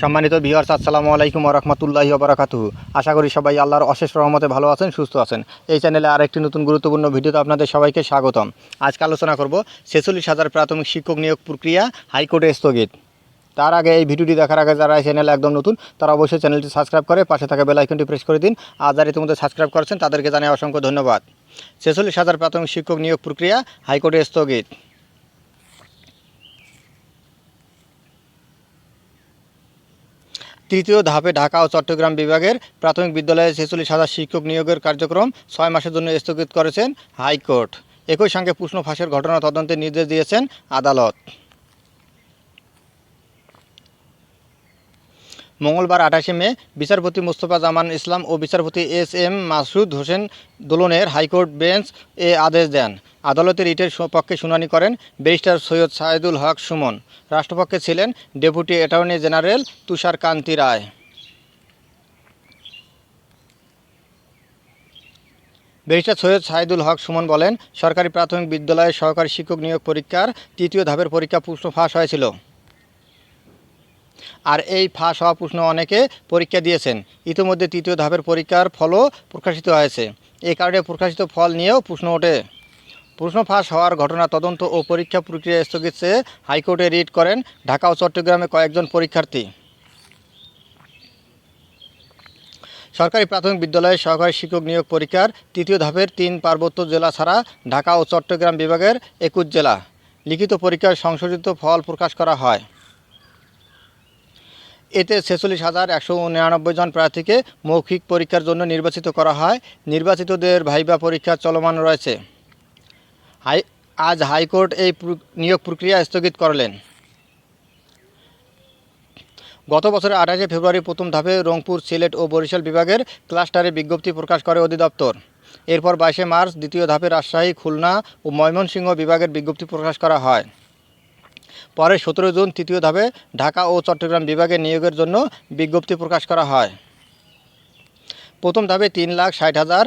সম্মানিত ভিউয়ার্স আসসালামু আলাইকুম রহমতুল্লাহি ওবরাকাতুহু আশা করি সবাই আল্লাহর অশেষ রহমতে ভালো আছেন, সুস্থ আছেন। এই চ্যানেলে আরেকটি নতুন গুরুত্বপূর্ণ ভিডিওতে আপনাদের সবাইকে স্বাগতম। আজকে আলোচনা করব ছেচল্লিশ হাজার প্রাথমিক শিক্ষক নিয়োগ প্রক্রিয়া হাইকোর্টে স্থগিত। তার আগে এই ভিডিওটি দেখার আগে যারা এই চ্যানেলে একদম নতুন, তারা অবশ্যই চ্যানেলটি সাবস্ক্রাইব করে পাশে থাকা বেল আইকনটি প্রেস করে দিন। আর যারা ইতিমধ্যে সাবস্ক্রাইব করেছেন, তাদেরকে জানাই অসংখ্য ধন্যবাদ। ছেচল্লিশ হাজার প্রাথমিক শিক্ষক নিয়োগ প্রক্রিয়া হাইকোর্টে স্থগিত। তৃতীয় ধাপে ঢাকা ও চট্টগ্রাম বিভাগের প্রাথমিক বিদ্যালয়ে ছেচল্লিশ হাজার শিক্ষক নিয়োগের কার্যক্রম ছয় মাসের জন্য স্থগিত করেছেন হাইকোর্ট। একই সঙ্গে প্রশ্ন ফাঁসের ঘটনা তদন্তের নির্দেশ দিয়েছেন আদালত। মঙ্গলবার আঠাশে মে বিচারপতি মোস্তফা জামান ইসলাম ও বিচারপতি এস এম মাসুদ হোসেন দোলনের হাইকোর্ট বেঞ্চ এ আদেশ দেন। আদালতের ইটের সু- পক্ষে শুনানি করেন ব্যারিস্টার সৈয়দ সাইদুল হক সুমন। রাষ্ট্রপক্ষে ছিলেন deputy attorney general Tushar Kanti Roy. Barrister Syed Saidul Haque Sumon বলেন, সরকারি প্রাথমিক বিদ্যালয়ে সহকারী শিক্ষক নিয়োগ পরীক্ষার তৃতীয় ধাপের পরীক্ষা পুষ্ট ফাঁস হয়েছিল। আর এই ফাঁস হওয়া প্রশ্ন অনেকে পরীক্ষা দিয়েছেন। ইতিমধ্যে তৃতীয় ধাপের পরীক্ষার ফলও প্রকাশিত হয়েছে। এই কারণে প্রকাশিত ফল নিয়েও প্রশ্ন ওঠে। প্রশ্ন ফাঁস হওয়ার ঘটনা তদন্ত ও পরীক্ষা প্রক্রিয়া স্থগিত চেয়ে হাইকোর্টে রিট করেন ঢাকা ও চট্টগ্রামে কয়েকজন পরীক্ষার্থী। সরকারি প্রাথমিক বিদ্যালয়ে সহকারী শিক্ষক নিয়োগ পরীক্ষার তৃতীয় ধাপের তিন পার্বত্য জেলা ছাড়া ঢাকা ও চট্টগ্রাম বিভাগের একুশ জেলা। লিখিত পরীক্ষার সংশোধিত ফল প্রকাশ করা হয়। এতে ছেচল্লিশ হাজার একশো নিরানব্বই জন প্রার্থীকে মৌখিক পরীক্ষার জন্য নির্বাচিত করা হয়। নির্বাচিতদের ভাইবা পরীক্ষা চলমান রয়েছে। হাই আজ হাইকোর্ট এই নিয়োগ প্রক্রিয়া স্থগিত করলেন। গত বছরের আঠাশে ফেব্রুয়ারি প্রথম ধাপে রংপুর, সিলেট ও বরিশাল বিভাগের ক্লাস্টারে বিজ্ঞপ্তি প্রকাশ করে অধিদপ্তর। এরপর বাইশে মার্চ দ্বিতীয় ধাপে রাজশাহী, খুলনা ও ময়মনসিংহ বিভাগের বিজ্ঞপ্তি প্রকাশ করা হয়। পরে সতেরো জুন তৃতীয় ধাপে ঢাকা ও চট্টগ্রাম বিভাগে নিয়োগের জন্য বিজ্ঞপ্তি প্রকাশ করা হয়। প্রথম ধাপে তিন লাখ ষাট হাজার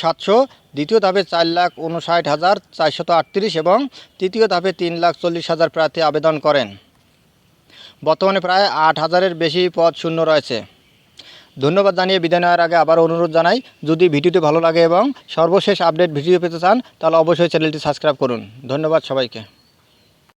সাতশো, দ্বিতীয় ধাপে চার লাখ উনষাট হাজার চারশত আটত্রিশ এবং তৃতীয় ধাপে তিন লাখ চল্লিশ হাজার প্রার্থী আবেদন করেন। বর্তমানে প্রায় আট হাজারের বেশি পদ শূন্য রয়েছে। ধন্যবাদ জানিয়ে বিদায় নেওয়ার আগে আবার অনুরোধ জানাই, যদি ভিডিওটি ভালো লাগে এবং সর্বশেষ আপডেট ভিডিও পেতে চান, তাহলে অবশ্যই চ্যানেলটি সাবস্ক্রাইব করুন। ধন্যবাদ সবাইকে।